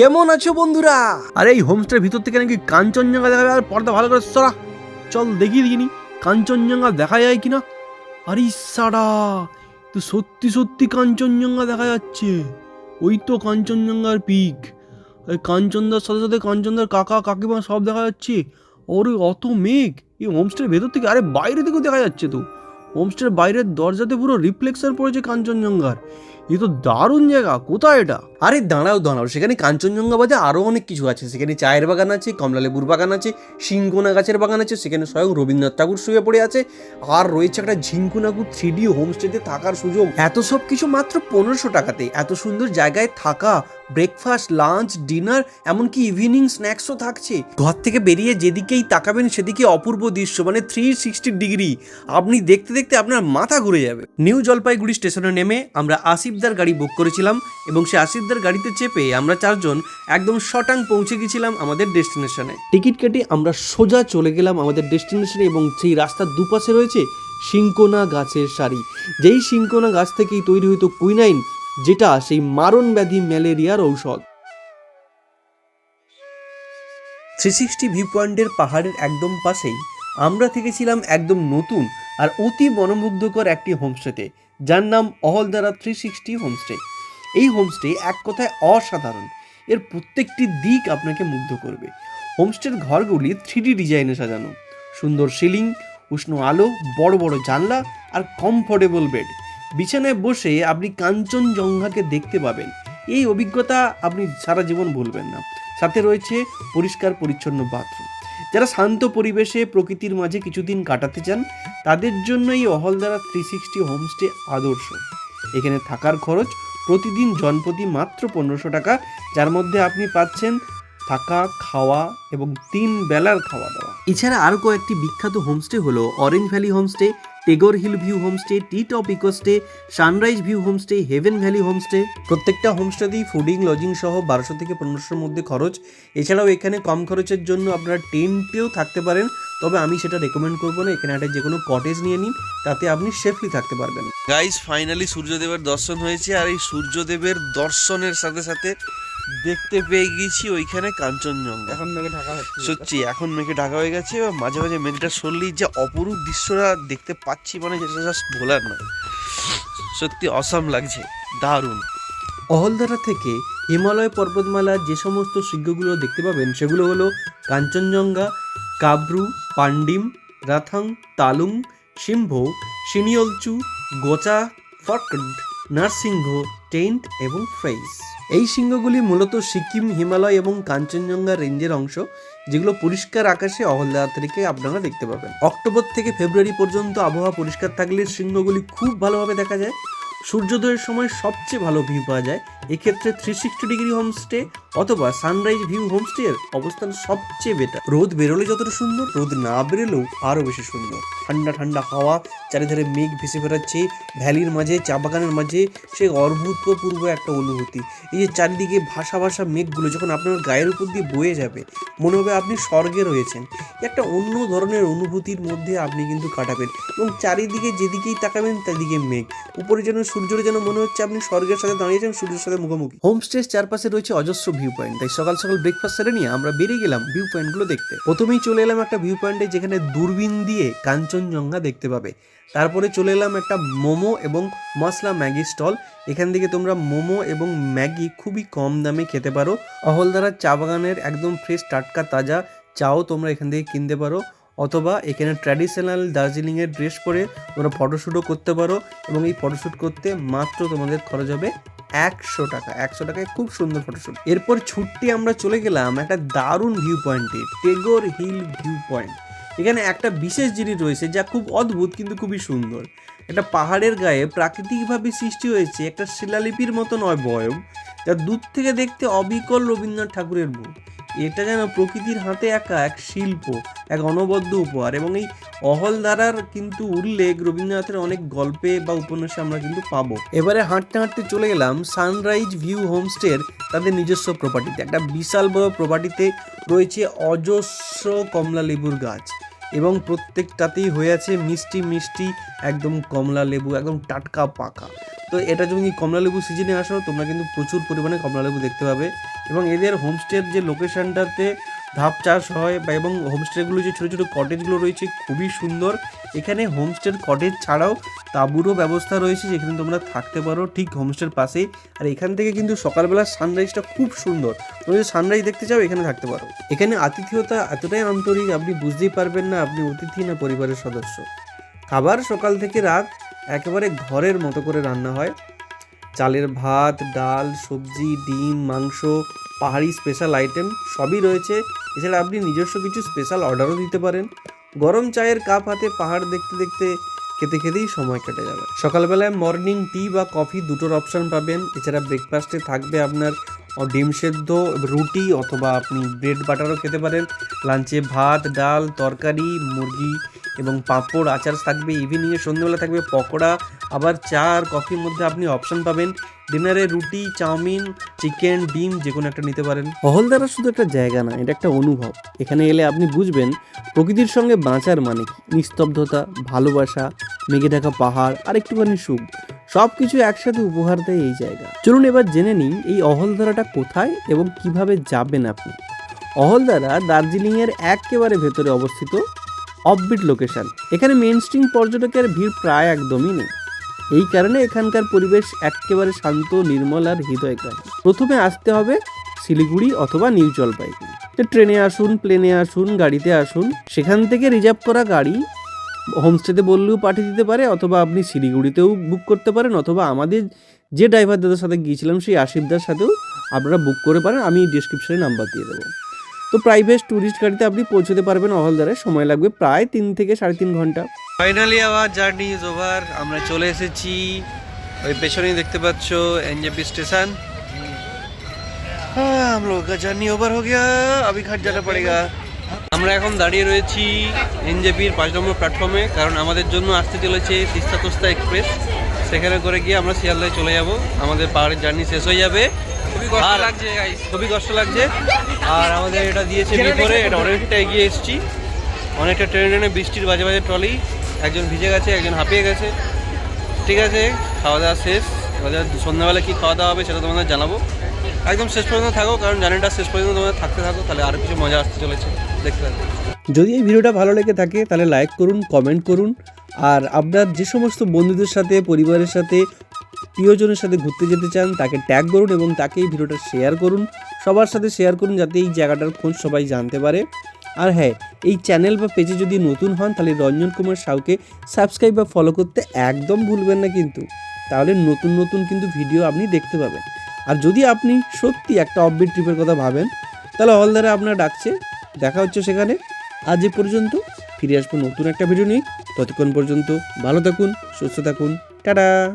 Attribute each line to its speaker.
Speaker 1: কেমন আছো বন্ধুরা? আরে, এই হোমস্টের ভিতর থেকে নাকি কাঞ্চনজঙ্ঘা দেখা যায়? আর পর্দা ভালো করে সরা। চল দেখিয়ে দিইনি কাঞ্চনজঙ্ঘা দেখা যায় কিনা? আরে সারা তো সত্যি সত্যি কাঞ্চনজঙ্ঘা দেখা যাচ্ছে। ওই তো কাঞ্চনজঙ্ঘার পিক। ওই কাঞ্চনদার সাথে সাথে কাঞ্চনদার কাকা, কাকিমা সব দেখা যাচ্ছে। ওরে, অত মেঘ! এই হোমস্টের ভেতর থেকে, আরে, বাইরে থেকেও দেখা যাচ্ছে তো। হোমস্টের বাইরের দরজাতে পুরো রিফ্লেকশন পড়েছে কাঞ্চনজঙ্ঘার। এ তো দারুণ জায়গা, কোথায় এটা? আরে দাঁড়াও দাঁড়াও, সেখানে কাঞ্চনজঙ্ঘা বাদে আরও অনেক কিছু আছে। সেখানে চায়ের বাগান আছে, কমলা লেবুর বাগান আছে সিংকোনা গাছের বাগান আছে, সেখানে স্বয়ং রবীন্দ্রনাথ ঠাকুর শুয়ে পড়ে আছে। আর রয়েছে একটা ঝিঙ্কুনাকু থ্রি ডি হোমস্টেতে থাকার সুযোগ। এত সব কিছু মাত্র পনেরোশো টাকাতে। এত সুন্দর জায়গায় থাকা ব্রেকফাস্ট লাঞ্চ ডিনার এমনকি ইভিনিং স্ন্যাক্সও থাকছে। ঘর থেকে বেরিয়ে যেদিকেই তাকাবেন সেদিকে অপূর্ব দৃশ্য মানে থ্রি সিক্সটি ডিগ্রি আপনি দেখতে দেখতে আপনার মাথা ঘুরে যাবে। নিউ জলপাইগুড়ি স্টেশনে নেমে আমরা আসিফদার গাড়ি বুক করেছিলাম এবং সে আসিফদার গাড়িতে চেপে আমরা চারজন একদম শটাং পৌঁছে গেছিলাম আমাদের ডেস্টিনেশনে টিকিট কেটে আমরা সোজা চলে গেলাম আমাদের ডেস্টিনেশনে এবং সেই রাস্তার দুপাশে রয়েছে সিংকোনা গাছের সারি। যেই সিংকোনা গাছ থেকেই তৈরি হতো কুইনাইন যেটা সেই মারণ ব্যাধি ম্যালেরিয়ার ঔষধ। থ্রি সিক্সটি ভিউ পয়েন্টের পাহাড়ের একদম পাশেই আমরা থেকেছিলাম একদম নতুন আর অতি মনোমুগ্ধকর একটি হোমস্টেতে, যার নাম অহলদারা থ্রি সিক্সটি হোমস্টে। এই হোমস্টে এক কথায় অসাধারণ। এর প্রত্যেকটি দিক আপনাকে মুগ্ধ করবে। হোমস্টের ঘরগুলি থ্রি ডি ডিজাইনে সাজানো। সুন্দর সিলিং, উষ্ণ আলো, বড় বড় জানলা আর কমফোর্টেবল বেড বিছানায় বসে আপনি কাঞ্চনজঙ্ঘাকে দেখতে পাবেন। এই অভিজ্ঞতা আপনি সারা জীবন ভুলবেন না। সাথে রয়েছে পরিষ্কার পরিচ্ছন্ন বাথরুম। যারা শান্ত পরিবেশে প্রকৃতির মাঝে কিছুদিন কাটাতে চান তাদের জন্য এই অহলদারা থ্রি সিক্সটি হোমস্টে আদর্শ। এখানে থাকার খরচ প্রতিদিন জনপ্রতি মাত্র পনেরোশো টাকা যার মধ্যে আপনি পাচ্ছেন থাকা খাওয়া এবং তিন বেলার খাওয়া দাওয়া। এছাড়া আরও কয়েকটি বিখ্যাত হোমস্টে হলো orange valley homestay Tagore hill view homestay tea top ecostay sunrise view homestay heaven valley homestay প্রত্যেকটা হোমস্টেতেই ফুডিং লজিং সহ বারোশো থেকে পনেরোশোর মধ্যে খরচ। এছাড়াও এখানে কম খরচের জন্য আপনারা টেন্টেও থাকতে পারেন। তবে আমি সেটা রেকমেন্ড করব না এখানে একটা যে কোনো কটেজ নিয়ে নিন তাতে আপনি সেফলি থাকতে পারবেন।
Speaker 2: গাইস ফাইনালি সূর্যদেবের দর্শন হয়েছে আর এই সূর্যদেবের দর্শনের সাথে সাথে দেখতে পেয়ে গেছি ওইখানে কাঞ্চনজঙ্ঘা।
Speaker 3: এখন মেঘে ঢাকা হচ্ছে।
Speaker 2: সত্যি এখন মেঘে ঢাকা হয়ে গেছে মাঝে মাঝে মেঘটা সরলেই যে অপরূপ দৃশ্যটা দেখতে পাচ্ছি মানে যেটা জাস্ট ভোলার না সত্যি অসাম লাগছে দারুণ।
Speaker 1: অহলদারা থেকে হিমালয় পর্বতমালার যে সমস্ত শৃঙ্গগুলো দেখতে পাবেন সেগুলো হলো কাঞ্চনজঙ্ঘা কাব্রু পান্ডিম রাথাং তালুং, সিম্ভ, সিনিয়লচু, গোচা ফটকড নারসিংহ টেন্ট এবং ফ্রেইস। এই সিংহগুলি মূলত সিকিম, হিমালয় এবং কাঞ্চনজঙ্ঘা রেঞ্জের অংশ, যেগুলো পরিষ্কার আকাশে অহলদারা থেকে আপনারা দেখতে পাবেন। অক্টোবর থেকে ফেব্রুয়ারি পর্যন্ত আবহাওয়া পরিষ্কার থাকলে সিংহগুলি খুব ভালোভাবে দেখা যায়। সূর্যোদয়ের সময় সবচেয়ে ভালো ভিউ পাওয়া যায় এক্ষেত্রে থ্রি সিক্সটি ডিগ্রি হোমস্টে অথবা সানরাইজ ভিউ হোমস্টে এর অবস্থান সবচেয়ে বেটার রোদ বেরোলে যতটা সুন্দর, রোদ না বেরোলেও আরও বেশি সুন্দর। ঠান্ডা ঠান্ডা হাওয়া, চারিধারে মেঘ ভেসে বেড়াচ্ছে ভ্যালির মাঝে, চা বাগানের মাঝে, সে অভূতপূর্ব একটা অনুভূতি। এই যে চারিদিকে ভাসা ভাসা মেঘগুলো যখন আপনার গায়ের উপর দিয়ে বয়ে যাবে, মনে হবে আপনি স্বর্গে রয়েছেন। একটা অন্য ধরনের অনুভূতির মধ্যে আপনি কিন্তু কাটাবেন। এবং চারিদিকে যেদিকেই তাকাবেন, তাদিকে মেঘ। উপরে যেন সূর্যের যেন মনে হচ্ছে আপনি স্বর্গের সাথে দাঁড়িয়েছেন সূর্যের সাথে মুখোমুখি। হোমস্টের চারপাশে রয়েছে অজস্র ভিউ পয়েন্ট তাই সকাল সকাল ব্রেকফাস্ট সেরে নিয়ে আমরা বেরিয়ে গেলাম ভিউ পয়েন্টগুলো দেখতে। প্রথমেই চলে এলাম একটা ভিউ পয়েন্টে যেখানে দূরবীন দিয়ে কাঞ্চনজঙ্ঘা দেখতে পাবে। তারপরে চলে এলাম একটা মোমো এবং মশলা ম্যাগি স্টল। এখান থেকে তোমরা মোমো এবং ম্যাগি খুবই কম দামে খেতে পারো। অহলদারার চা বাগানের একদম ফ্রেশ টাটকা, তাজা চাও তোমরা এখান থেকে কিনতে পারো। অথবা এখানে ট্র্যাডিশনাল দার্জিলিংয়ের ড্রেস পরে তোমরা ফটোশ্যুটও করতে পারো এবং এই ফটোশ্যুট করতে মাত্র তোমাদের খরচ হবে একশো টাকা, একশো টাকায় খুব সুন্দর ফটোশুট এরপর ছুটি আমরা চলে গেলাম একটা দারুণ ভিউ পয়েন্টে টেগোর হিল ভিউ পয়েন্ট এখানে একটা বিশেষ জিনিস রয়েছে যা খুব অদ্ভুত কিন্তু খুবই সুন্দর। একটা পাহাড়ের গায়ে প্রাকৃতিকভাবে সৃষ্টি হয়েছে একটা শিলালিপির মতো নয় বয়ম, যা দূর থেকে দেখতে অবিকল রবীন্দ্রনাথ ঠাকুরের মুখ। এটা যেন প্রকৃতির হাতে একা এক শিল্প, এক অনবদ্য উপহার। এবং এই অহলধারার কিন্তু উল্লেখ রবীন্দ্রনাথের অনেক গল্পে বা উপন্যাসে আমরা কিন্তু পাবো। এবারে হাঁটতে হাঁটতে চলে গেলাম সানরাইজ ভিউ হোমস্টের তাদের নিজস্ব প্রপার্টিতে একটা বিশাল বড় প্রপার্টিতে রয়েছে অজস্র কমলা লেবুর গাছ। এবং প্রত্যেকটাতেই হয়ে আছে মিষ্টি মিষ্টি, একদম কমলা লেবু, একদম টাটকা পাকা। তো এটা যদি কমলালেবু সিজনে আসো, তোমরা কিন্তু প্রচুর পরিমাণে কমলালেবু দেখতে পাবে। এবং এদের হোমস্টের যে লোকেশনটাতে ধাপ চাষ হয় বা এবং হোমস্টেগুলো যে ছোটো ছোটো কটেজগুলো রয়েছে, খুবই সুন্দর। এখানে হোমস্টের কটেজ ছাড়াও তাঁবুরও ব্যবস্থা রয়েছে, যেখানে তোমরা থাকতে পারো ঠিক হোমস্টের পাশেই। আর এখান থেকে কিন্তু সকালবেলা সানরাইজটা খুব সুন্দর। তুমি যদি সানরাইজ দেখতে চাও, এখানে থাকতে পারো। এখানে আতিথেয়তা এতটাই আন্তরিক, আপনি বুঝতেই পারবেন না আপনি অতিথি না পরিবারের সদস্য। খাবার সকাল থেকে রাত একেবারে ঘরের মতো করে রান্না হয়। চালের ভাত, ডাল, সবজি, ডিম, মাংস, পাহাড়ি স্পেশাল আইটেম সবই রয়েছে। এছাড়া আপনি নিজস্ব কিছু স্পেশাল অর্ডারও দিতে পারেন। গরম চায়ের কাপ হাতে পাহাড় দেখতে দেখতে খেতে খেতেই সময় কেটে যাবে। সকালবেলায় মর্নিং টি বা কফি দুটোর অপশান পাবেন। এছাড়া ব্রেকফাস্টে থাকবে আপনার ডিম সেদ্ধ, রুটি অথবা আপনি ব্রেড বাটারও খেতে পারেন। লাঞ্চে ভাত, ডাল, তরকারি, মুরগি এবং পাঁপড়, আচার থাকবে ইভিনিংয়ে সন্ধ্যেবেলা থাকবে পকোড়া, আবার চা আর কফির মধ্যে আপনি অপশন পাবেন। ডিনারে রুটি, চাউমিন চিকেন ডিম যে কোনো একটা নিতে পারেন। অহলদারা শুধু একটা জায়গা না, এটা একটা অনুভব। এখানে এলে আপনি বুঝবেন প্রকৃতির সঙ্গে বাঁচার মানে কি। নিস্তব্ধতা, ভালোবাসা, মেঘে ঢাকা পাহাড়, আর একটুখানি সুখ। সব কিছু একসাথে উপহার দেয় এই জায়গা। চলুন এবার জেনে নিই, এই অহলদারাটা কোথায় এবং কীভাবে যাবেন আপনি? অহলদারা দার্জিলিংয়ের একেবারে ভেতরে অবস্থিত অফবিট লোকেশন এখানে মেন স্ট্রিম পর্যটকের ভিড় প্রায় একদমই নেই। এই কারণে এখানকার পরিবেশ একেবারে শান্ত, নির্মল আর হৃদয়গ্রাহী। প্রথমে আসতে হবে শিলিগুড়ি অথবা নিউ জলপাইগুড়ি। ট্রেনে আসুন প্লেনে আসুন, গাড়িতে আসুন। সেখান থেকে রিজার্ভ করা গাড়ি হোমস্টেতে বললেও পাঠিয়ে দিতে পারে অথবা আপনি শিলিগুড়িতেও বুক করতে পারেন অথবা আমাদের যে ড্রাইভার দাদার সাথে গিয়েছিলাম সেই আশিফদার সাথেও আপনারা বুক করে পারেন। আমি ডিসক্রিপশনে নাম্বার দিয়ে দেবো। তো প্রাইভেট ট্যুরিস্ট গাড়িতে আপনি পৌঁছতে পারবেন অহলদারে সময় লাগবে প্রায় তিন থেকে সাড়ে তিন ঘন্টা
Speaker 2: ফাইনালি আবার জার্নি ইজ ওভার আমরা চলে এসেছি ওই পেছনেই দেখতে পাচ্ছ एनजेपी स्टेशन हाँ हम लोग का जर्नी ओवर हो गया अभी घर जाना पड़ेगा আমরা এখন দাঁড়িয়ে রয়েছি এনজেপির পাঁচ নম্বর প্ল্যাটফর্মে কারণ আমাদের জন্য আসতে চলেছে তিস্তা তোস্তা এক্সপ্রেস সেখানে করে গিয়ে আমরা শিয়ালদায় চলে যাব আমাদের পাহাড়ের জার্নি শেষ হয়ে যাবে খুবই কষ্ট লাগছে খুবই কষ্ট লাগছে। আর আমাদের এটা দিয়েছে বিপরে এটা অনেকটা এগিয়ে এসেছি। অনেকটা ট্রেনে ট্রেনে বৃষ্টির বাজে বাজে ট্রলি। একজন ভিজে গেছে একজন হাঁপিয়ে গেছে। ঠিক আছে খাওয়া দাওয়া শেষ। এবার সন্ধ্যাবেলা কী খাওয়া দাওয়া হবে সেটা তোমাদের জানাব। একদম শেষ পর্যন্ত থাকো কারণ জার্নিটা শেষ পর্যন্ত তোমাদের থাকতে থাকো তাহলে আরও কিছু মজা আসতে চলেছে। দেখতে থাকো।
Speaker 1: যদি এই ভিডিওটা ভালো লেগে থাকে তাহলে লাইক করুন কমেন্ট করুন। আর আপনার যে সমস্ত বন্ধুদের সাথে পরিবারের সাথে প্রিয়জনের সাথে ঘুরতে যেতে চান, তাকে ট্যাগ করুন এবং তাকে এই ভিডিওটা শেয়ার করুন। সবার সাথে শেয়ার করুন যাতে এই জায়গাটার খোঁজ সবাই জানতে পারে। আর হ্যাঁ এই চ্যানেল বা পেজে যদি নতুন হন, তাহলে রঞ্জন কুমার সাউকে সাবস্ক্রাইব বা ফলো করতে একদম ভুলবেন না কিন্তু। তাহলে নতুন নতুন কিন্তু ভিডিও আপনি দেখতে পাবেন। আর যদি আপনি সত্যি একটা অফবিট ট্রিপের কথা ভাবেন, তাহলে হলদারে আপনার ডাকছে। দেখা হচ্ছে সেখানে। আজ এ পর্যন্ত ফিরে আসব নতুন একটা ভিডিও নিয়ে। ততক্ষণ পর্যন্ত ভালো থাকুন, সুস্থ থাকুন। টাটা!